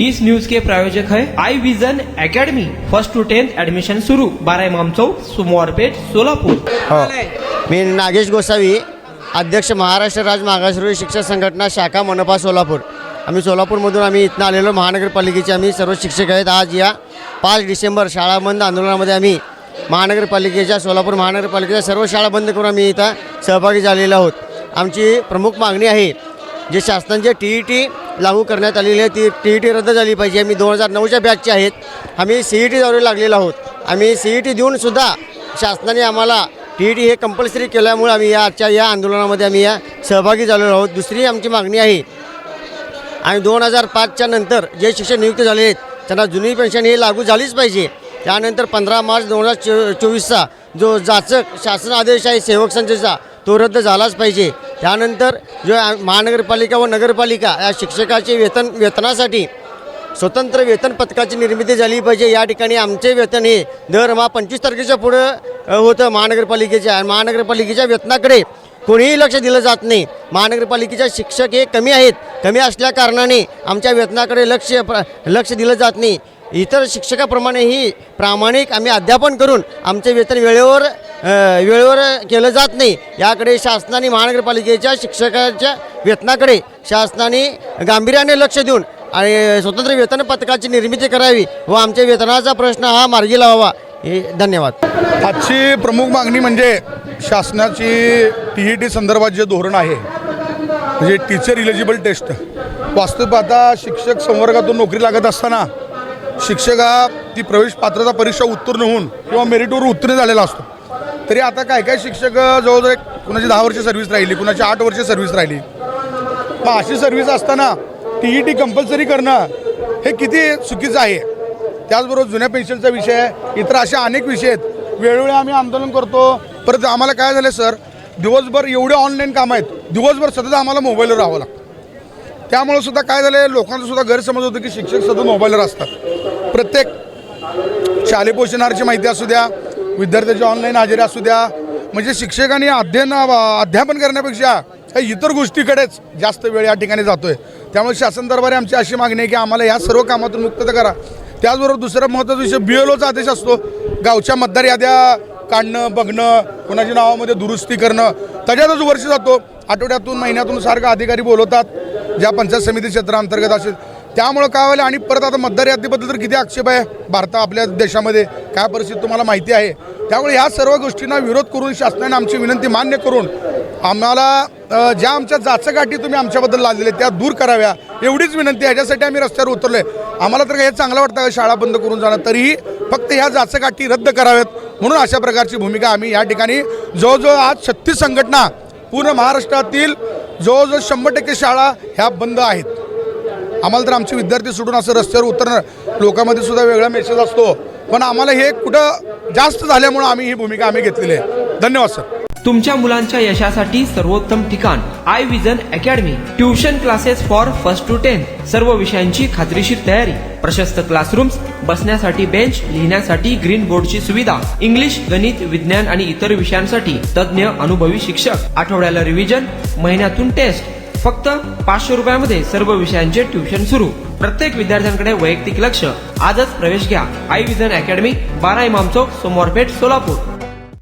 इस news के प्रायोजक है I vision academy first to tenth admission सुरू बारा इमाम चौक सोमवारपेठ सोलापूर। हो। मी नागेश गोसावी अध्यक्ष महाराष्ट्र राज्य मागासवर्गीय शिक्षक संघटना शाखा मनपा सोलापूर. आम्ही सोलापूरमधून आम्ही इथनं आलेलो महानगरपालिकेचे आम्ही सर्व शिक्षक आहेत. आज या पाच डिसेंबर शाळा बंद आंदोलनामध्ये आम्ही महानगरपालिकेच्या सोलापूर महानगरपालिकेच्या सर्व शाळा बंद करून आम्ही इथं सहभागी झालेलो आहोत. आमची प्रमुख मागणी आहे जे शासनाचे टी ई टी लागू करण्यात आलेली आहे. ती टी ई टी रद्द झाली पाहिजे. आम्ही दोन हजार नऊच्या बॅचचे आहेत. आम्ही सी ई टी जाऊ लागलेलो आहोत. आम्ही सी ई टी देऊनसुद्धा शासनाने आम्हाला टी ई टी हे कंपल्सरी केल्यामुळे आम्ही या आजच्या या आंदोलनामध्ये आम्ही या सहभागी झालेलो आहोत. दुसरी आमची मागणी आहे. आणि दोन हजार पाचच्या नंतर जे शिक्षक नियुक्त झाले आहेत त्यांना जुनी पेन्शन ही लागू झालीच पाहिजे. त्यानंतर पंधरा मार्च दोन हजार चो चोवीसचा जो जाचक शासन आदेश आहे सेवक संस्थेचा तो रद्द झालाच पाहिजे. त्यानंतर जो महानगरपालिका व नगरपालिका या शिक्षकाचे वेतन वेतनासाठी स्वतंत्र वेतन पथकाची निर्मिती झाली पाहिजे. या ठिकाणी आमचे वेतन हे दरमहा पंचवीस तारखेच्या पुढं होतं महानगरपालिकेच्या. महानगरपालिकेच्या वेतनाकडे कोणीही लक्ष दिलं जात नाही. महानगरपालिकेच्या शिक्षक हे कमी आहेत. कमी असल्या कारणाने आमच्या वेतनाकडे लक्ष लक्ष दिलं जात नाही. इतर शिक्षकाप्रमाणेही प्रामाणिक आम्ही अध्यापन करून आमचे वेतन वेळेवर वेळेवर केलं जात नाही. याकडे शासनाने महानगरपालिकेच्या शिक्षकाच्या वेतनाकडे शासनाने गांभीर्याने लक्ष देऊन आणि स्वतंत्र वेतन पथकाची निर्मिती करावी व आमच्या वेतनाचा प्रश्न हा मार्गी लावावा. हे धन्यवाद. आजची प्रमुख मागणी म्हणजे शासनाची टी ई टी संदर्भात जे धोरण आहे म्हणजे टीचर इलिजिबल टेस्ट वास्तव पाहता शिक्षक संवर्गातून नोकरी लागत असताना शिक्षक हा ती प्रवेश पात्रता परीक्षा उत्तीर्ण होऊन किंवा मेरिटवर उत्तीर्ण झालेला असतो. तरी आता काय काय शिक्षक जवळजवळ एक कुणाची दहा वर्ष सर्व्हिस राहिली कुणाची आठ वर्ष सर्व्हिस राहिली. मग अशी सर्व्हिस असताना टी ई टी कंपल्सरी करणं हे किती चुकीचं आहे? त्याचबरोबर जुन्या पेन्शनचा विषय आहे इतर अशा अनेक विषय आहेत. वेळोवेळी आम्ही आंदोलन करतो. परत आम्हाला काय झालं सर दिवसभर एवढे ऑनलाईन कामं आहेत. दिवसभर सतत आम्हाला मोबाईलवर राहावं लागतं. त्यामुळे सुद्धा काय झालं लोकांचा सुद्धा गैरसमज होतो की शिक्षक सतत मोबाईलवर असतात. प्रत्येक शालेय पोषणाची माहिती असू द्या विद्यार्थ्याची ऑनलाईन हजेरी असू द्या म्हणजे शिक्षकांनी अध्ययन अध्यापन करण्यापेक्षा ह्या इतर गोष्टीकडेच जास्त वेळ या ठिकाणी जातो आहे त्यामुळे शासन दरबारी आमची अशी मागणी आहे की आम्हाला या सर्व कामातून मुक्तता करा. त्याचबरोबर दुसरा महत्त्वाचा विषय बी एल ओचा आदेश असतो. गावच्या मतदार याद्या काढणं बघणं कोणाच्या नावामध्ये दुरुस्ती करणं त्याच्यातच वर्ष जातो. आठवड्यातून महिन्यातून सारखं अधिकारी बोलवतात. ज्या पंचायत समिती क्षेत्राअंतर्गत असेल त्यामुळं काय व्हायला आणि परत आता मतदार यादीबद्दल तर किती आक्षेप आहे भारता आपल्या देशामध्ये? काय परिस्थिती तुम्हाला माहिती आहे? त्यामुळे ह्या सर्व गोष्टींना विरोध करून शासनाने आमची विनंती मान्य करून आम्हाला ज्या आमच्या जाचकाठी तुम्ही आमच्याबद्दल लादलेल्या त्या दूर कराव्या एवढीच विनंती आहे. ह्याच्यासाठी आम्ही रस्त्यावर उतरलो आहे आम्हाला तर हे चांगलं वाटतं का शाळा बंद करून जाणं? तरीही फक्त ह्या जाचकाठी रद्द कराव्यात. म्हणून अशा प्रकारची भूमिका आम्ही या ठिकाणी जवळजवळ आज छत्तीस संघटना पूर्ण महाराष्ट्रातील जवळजवळ शंभर टक्के शाळा ह्या बंद आहेत. आम्हाला तर आमचे विद्यार्थी सोडून असं रस्त्यावर उतरणं लोकांमध्ये सुद्धा वेगळा मेसेज असतो. पण आम्हाला हे कुठं जास्त झाल्यामुळं आम्ही ही भूमिका आम्ही घेतलेली आहे. धन्यवाद सर. तुमच्या मुलांच्या यशासाठी सर्वोत्तम ठिकाण I vision academy tuition classes for first to tenth सर्व विषयांची खात्रीशीर तयारी. प्रशस्त क्लासरूम्स बसण्यासाठी बेंच लिहिण्यासाठी ग्रीन बोर्डची सुविधा इंग्लिश गणित विज्ञान आणि इतर विषयांसाठी तज्ज्ञ अनुभवी शिक्षक. आठवड्याला रिव्हिजन महिन्यातून टेस्ट फक्त पाचशे रुपयामध्ये सर्व विषयांचे ट्युशन सुरू. प्रत्येक विद्यार्थ्यांकडे वैयक्तिक लक्ष. आजच प्रवेश घ्या. आई विजन अकॅडमी बारा इमाम चौक सोमवारपेठ सोलापूर.